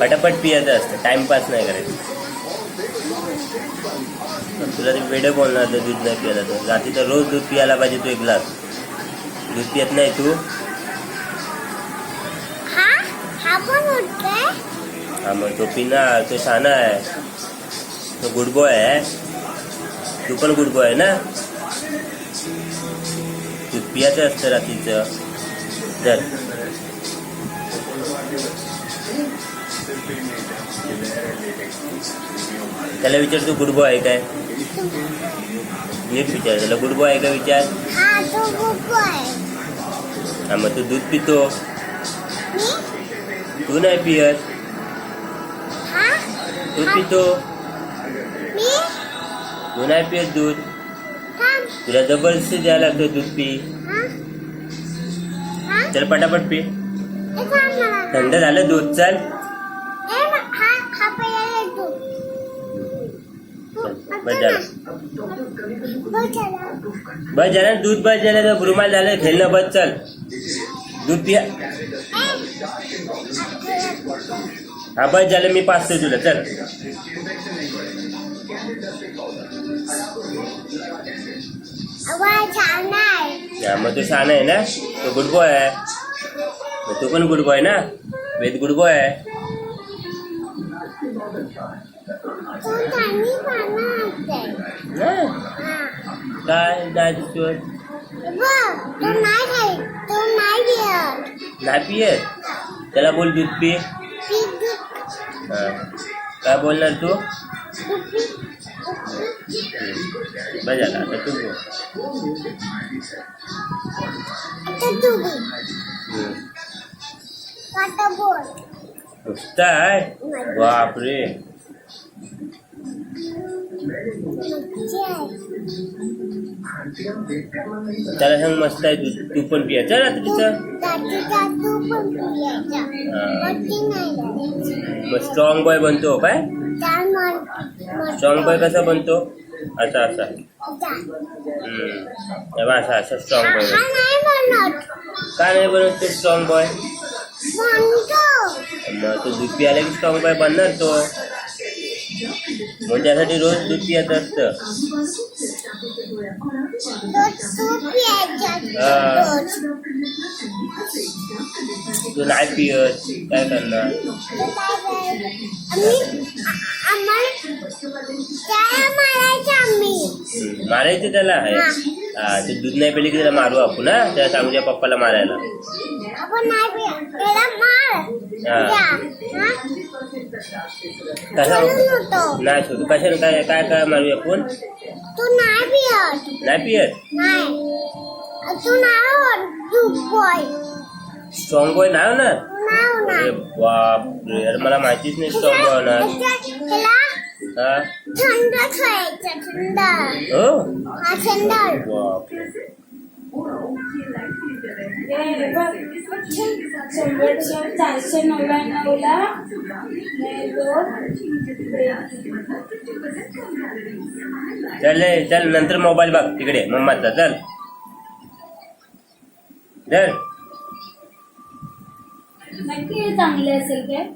पटापट पियाचं असतं टाइमपास नाही करायचं पण तुला ते वेडं बोलणार तर दूध नाही पियाला तर रात्री तर रोज दूध पियाला पाहिजे तू एक ग्लास. दूध पियत नाही तू? हा? हा मग तो पिणार तो शहाणा आहे. तो गुड बॉय आहे. तू पण गुड बॉय आहे ना? पियाचं असतं रात्रीचं तर त्याला विचार तू गुड बॉय आहे काय? नीट विचार त्याला गुड बॉय आहे का? विचार. हा मग तू दूध पितो. तू नाही पियत. हा तू पितो. मी तू नाही पियत दूध. तुला जबरदस्ती द्यायला लागतं दूध पी. चल पटापट पी. थंड झालं दूध चल. बस झालं. बस दूध बस झालं तर रुमाल झालं खेळणं बस चल. दूध पिया. हा बस झालं मी पाचतो तुला चल. हा, मग तू शहाणा आहे ना? तो गुड बॉय आहे. मग तू पण गुड बॉय ना? वेद गुड बॉय आहे. काय नाही दिसत बघ तो नाही पियत? त्याला बोल दूध पी. काय बोलणार तू? झालं आता तू बोल. आहे बापरे. त्याला सांग मस्त आहे तू तू पण पियाचं रात्रीचं हा. मग स्ट्रॉंग बॉय बनतो काय? त्या मन- स्ट्रॉंग बॉय कसा बनतो? असा असा जा. हम्म. तेव्हा असा असा स्ट्रॉंग हा बॉय हा नाही म्हणत का नाही बनत तो स्ट्रॉंग बॉय म्हणतो मग तो दूध पियाला की स्ट्रॉंग बॉय बनणार तो? मग त्यासाठी रोज दूध पियाचं असतं। तू नाही पियत काय करणार मारायचं त्याला आहे. हा दूध नाही पिली की त्याला मारू आपण हा? त्याला सांगू पप्पाला मारायला. आपण नाही पिया त्याला मार हा. द्या. हा? कसा सोडून होतो नाही सोडू कशाने काय काय काय मारूया आपण तू नाही पियत नाही पियत नाही तू नाही होत तू बॉय स्ट्रॉंग बॉय नाही होणार नाही अरे होणार बापरे अरे मला माहितीच नाही स्ट्रॉंग बॉय होणार त्याच्या- त्याला हा थंड खायचं थंड हो हा थंड शंभरच्या चारशे नव्याण्णवला चल चल नंतर मोबाईल बघ तिकडे मम्माचा चल. चल नक्की चांगले असेल काय?